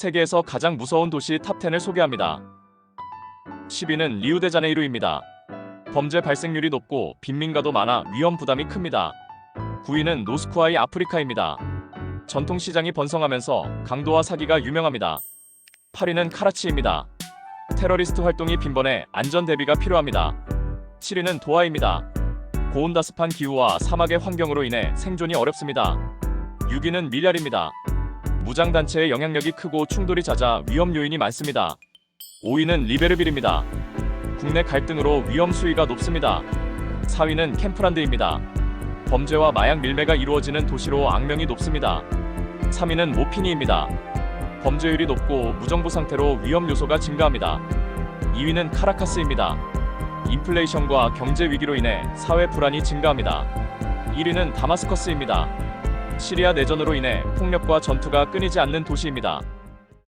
세계에서 가장 무서운 도시 탑10을 소개합니다. 10위는 리우데자네이루입니다. 범죄 발생률이 높고 빈민가도 많아 위험 부담이 큽니다. 9위는 노스쿠아이 아프리카입니다. 전통 시장이 번성하면서 강도와 사기가 유명합니다. 8위는 카라치입니다. 테러리스트 활동이 빈번해 안전 대비가 필요합니다. 7위는 도하입니다. 고온다습한 기후와 사막의 환경으로 인해 생존이 어렵습니다. 6위는 밀яр입니다. 무장단체의 영향력이 크고 충돌이 잦아 위험 요인이 많습니다. 5위는 리베르빌입니다. 국내 갈등으로 위험 수위가 높습니다. 4위는 캠프란드입니다. 범죄와 마약 밀매가 이루어지는 도시로 악명이 높습니다. 3위는 모피니입니다. 범죄율이 높고 무정부 상태로 위험 요소가 증가합니다. 2위는 카라카스입니다. 인플레이션과 경제 위기로 인해 사회 불안이 증가합니다. 1위는 다마스커스입니다. 시리아 내전으로 인해 폭력과 전투가 끊이지 않는 도시입니다.